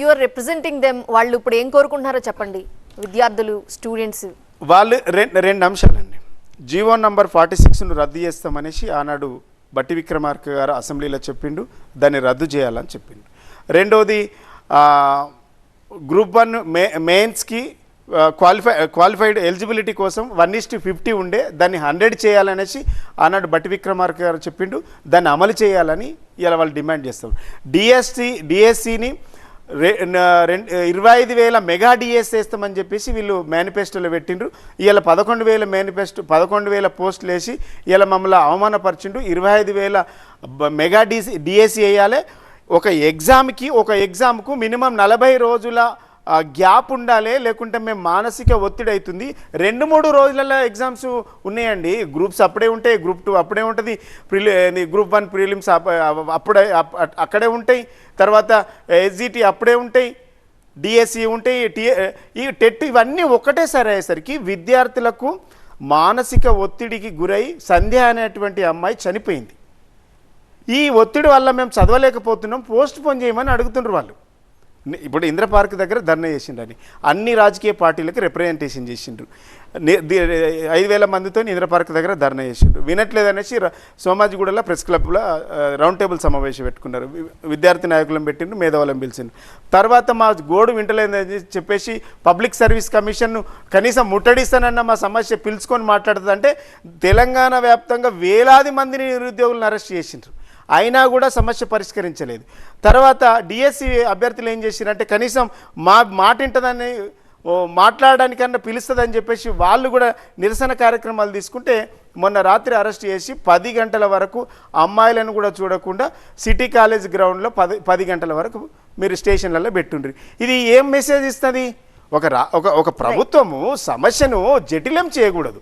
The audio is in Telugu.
యువర్ రిప్రజెంటింగ్ దెమ్ వాళ్ళు ఇప్పుడు ఏం కోరుకుంటున్నారో చెప్పండి. విద్యార్థులు స్టూడెంట్స్ వాళ్ళు రెండు రెండు అంశాలండి. జీవో నంబర్ ఫార్టీ సిక్స్ను రద్దు చేస్తామనేసి ఆనాడు బట్టి విక్రమార్క గారు అసెంబ్లీలో చెప్పిండు. దాన్ని రద్దు చేయాలని చెప్పిండు. రెండోది గ్రూప్ వన్ మే మెయిన్స్కి క్వాలిఫై క్వాలిఫైడ్ ఎలిజిబిలిటీ కోసం వన్ ఇస్టు ఫిఫ్టీ ఉండే దాన్ని హండ్రెడ్ చేయాలనేసి ఆనాడు బట్టి విక్రమార్క గారు చెప్పిండు. దాన్ని అమలు చేయాలని ఇలా వాళ్ళు డిమాండ్ చేస్తారు. డిఎస్సి డిఎస్సిని ఇరవై ఐదు వేల మెగా డిఎస్ వేస్తామని చెప్పేసి వీళ్ళు మేనిఫెస్టోలో పెట్టిండ్రు. ఇవాళ పదకొండు వేల మేనిఫెస్టో పదకొండు వేల పోస్టులు వేసి ఇలా మమ్మల్ని అవమానపరిచిండు ఇరవై ఐదు వేల మెగా డిసి డిఎస్సి వేయాలి. ఒక ఎగ్జామ్కి ఒక ఎగ్జామ్కు మినిమం నలభై రోజుల గ్యాప్ ఉండాలి లేకుంటే మేము మానసిక ఒత్తిడి అవుతుంది రెండు మూడు రోజులలో ఎగ్జామ్స్ ఉన్నాయండి. గ్రూప్స్ అప్పుడే ఉంటాయి గ్రూప్ టూ అప్పుడే ఉంటుంది. ప్రిలి గ్రూప్ వన్ ప్రిలిమ్స్ అప్పుడే అప్- అక్కడే ఉంటాయి. తర్వాత ఎస్జిటి అప్పుడే ఉంటాయి. డిఎస్సి ఉంటాయి ఈ టెట్ ఇవన్నీ ఒకటేసారి అయ్యేసరికి విద్యార్థులకు మానసిక ఒత్తిడికి గురై సంధ్య అనేటువంటి అమ్మాయి చనిపోయింది. ఈ ఒత్తిడి వల్ల మేము చదవలేకపోతున్నాం పోస్ట్ పోన్ చేయమని అడుగుతుండ్రు వాళ్ళు. ఇప్పుడు ఇంద్ర పార్క్ దగ్గర ధర్నా చేసిండని అన్ని రాజకీయ పార్టీలకు రిప్రజెంటేషన్ చేసిండ్రు. ఐదు వేల మందితో ఇంద్ర పార్క్ దగ్గర ధర్నా చేసిండ్రు. వినట్లేదనేసి ర- సోమాజిగూడలో ప్రెస్ క్లబ్లో రౌండ్ టేబుల్ సమావేశం పెట్టుకున్నారు. విద్యార్థి నాయకులను పెట్టిండ్రు మేధావులను పిలిచిండ్రు. తర్వాత మా గోడు వింటలేదని చెప్పేసి పబ్లిక్ సర్వీస్ కమిషన్ను కనీసం ముట్టడిస్తానన్న మా సమస్య పిలుచుకొని మాట్లాడుతుందంటే తెలంగాణ వ్యాప్తంగా వేలాది మందిని నిరుద్యోగులను అరెస్ట్ చేసిండ్రు. అయినా కూడా సమస్య పరిష్కరించలేదు. తర్వాత డిఎస్సి అభ్యర్థులు ఏం చేసిరంటే కనీసం మా మాటింటదని మాట్లాడడానికన్నా పిలుస్తుందని చెప్పేసి వాళ్ళు కూడా నిరసన కార్యక్రమాలు తీసుకుంటే మొన్న రాత్రి అరెస్ట్ చేసి పది గంటల వరకు అమ్మాయిలను కూడా చూడకుండా సిటీ కాలేజ్ గ్రౌండ్లో పది పది గంటల వరకు మీరు స్టేషన్లలో పెట్టుండ్రి. ఇది ఏం మెసేజ్ ఇస్తుంది? ఒక ఒక ఒక ప్రభుత్వము సమస్యను జటిలం చేయకూడదు.